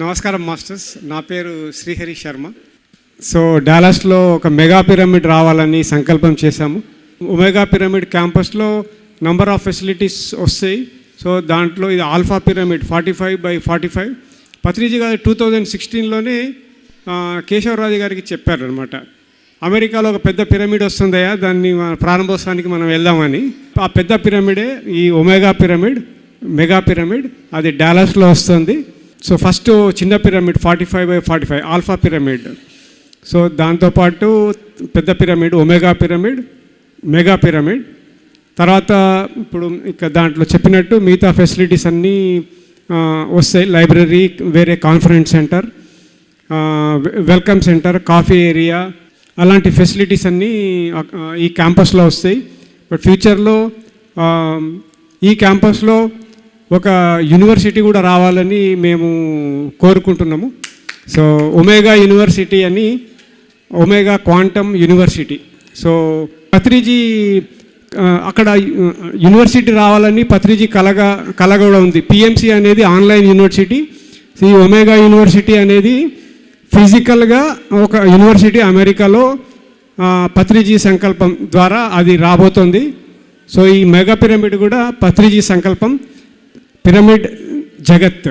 నమస్కారం మాస్టర్స్. నా పేరు శ్రీహరి శర్మ. సో డాలస్లో ఒక మెగా పిరమిడ్ రావాలని సంకల్పం చేశాము. ఒమేగా పిరమిడ్ క్యాంపస్లో నంబర్ ఆఫ్ ఫెసిలిటీస్ వస్తాయి. సో దాంట్లో ఇది alpha pyramid forty five by forty five. Patriji గారు టూ థౌజండ్ సిక్స్టీన్లోనే కేశవరాజు గారికి చెప్పారనమాట అమెరికాలో ఒక పెద్ద పిరమిడ్ వస్తుందయా దాన్ని ప్రారంభోత్సవానికి మనం వెళ్దామని. ఆ పెద్ద పిరమిడే ఈ ఒమేగా పిరమిడ్ మెగా పిరమిడ్ అది డాలస్లో వస్తుంది. సో ఫస్ట్ చిన్న pyramid forty five by forty five alpha pyramid so దాంతోపాటు పెద్ద pyramid omega pyramid mega pyramid తర్వాత ఇప్పుడు ఇక దాంట్లో చెప్పినట్టు మిగతా ఫెసిలిటీస్ అన్నీ వస్తాయి. లైబ్రరీ వేరే conference centre welcome centre coffee area అలాంటి ఫెసిలిటీస్ అన్నీ ఈ క్యాంపస్లో వస్తాయి. బట్ ఫ్యూచర్లో ఈ క్యాంపస్లో ఒక యూనివర్సిటీ కూడా రావాలని మేము కోరుకుంటున్నాము. సో ఒమేగా యూనివర్సిటీ అని omega quantum university. So Patriji అక్కడ యూనివర్సిటీ రావాలని పత్రిజీ కలగా కల కూడా ఉంది. పిఎంసి అనేది ఆన్లైన్ యూనివర్సిటీ. ఈ ఒమేగా యూనివర్సిటీ అనేది ఫిజికల్గా ఒక యూనివర్సిటీ అమెరికాలో పత్రిజీ సంకల్పం ద్వారా అది రాబోతుంది. సో ఈ మెగా పిరమిడ్ కూడా పత్రిజీ సంకల్పం పిరమిడ్ జగత్.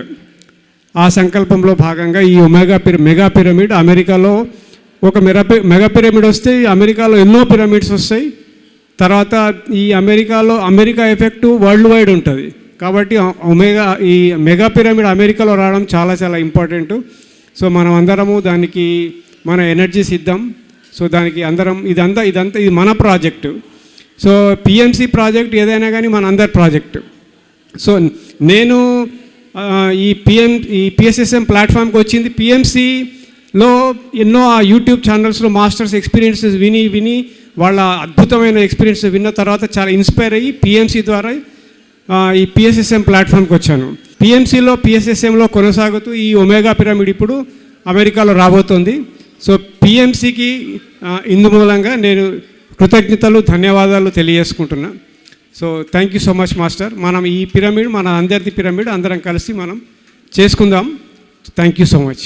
ఆ సంకల్పంలో భాగంగా ఈ మెగా పిర మెగా పిరమిడ్ అమెరికాలో ఒక మెగా మెగా పిరమిడ్ వస్తే అమెరికాలో ఎన్నో పిరమిడ్స్ వస్తాయి. తర్వాత ఈ అమెరికాలో అమెరికా ఎఫెక్ట్ వరల్డ్ వైడ్ ఉంటుంది. కాబట్టి ఒమేగా ఈ మెగా పిరమిడ్ అమెరికాలో రావడం చాలా చాలా ఇంపార్టెంట్. సో మనం అందరము దానికి మన ఎనర్జీస్ ఇద్దాం సో దానికి అందరం ఇదంతా ఇదంతా ఇది మన ప్రాజెక్టు. సో పిఎంసి ప్రాజెక్ట్ ఏదైనా కానీ మన అందరి ప్రాజెక్టు. సో నేను ఈ పిఎం ఈ పిఎస్ఎస్ఎం ప్లాట్ఫామ్కి వచ్చింది. పిఎంసిలో ఎన్నో ఆ యూట్యూబ్ ఛానల్స్లో మాస్టర్స్ ఎక్స్పీరియన్సెస్ విని విని వాళ్ళ అద్భుతమైన ఎక్స్పీరియన్స్ విన్న తర్వాత చాలా ఇన్స్పైర్ అయ్యి పిఎంసి ద్వారా ఈ పిఎస్ఎస్ఎం ప్లాట్ఫామ్కి వచ్చాను. పిఎంసిలో పిఎస్ఎస్ఎంలో కొనసాగుతూ ఈ ఒమేగా పిరమిడ్ ఇప్పుడు అమెరికాలో రాబోతోంది. సో పిఎంసికి ఇందు మూలంగా నేను కృతజ్ఞతలు ధన్యవాదాలు తెలియజేసుకుంటున్నాను so thank you so much master మనం ఈ పిరమిడ్ మన అందరిది పిరమిడ్ అందరం కలిసి మనం చేసుకుందాం థ్యాంక్ యూ సో మచ్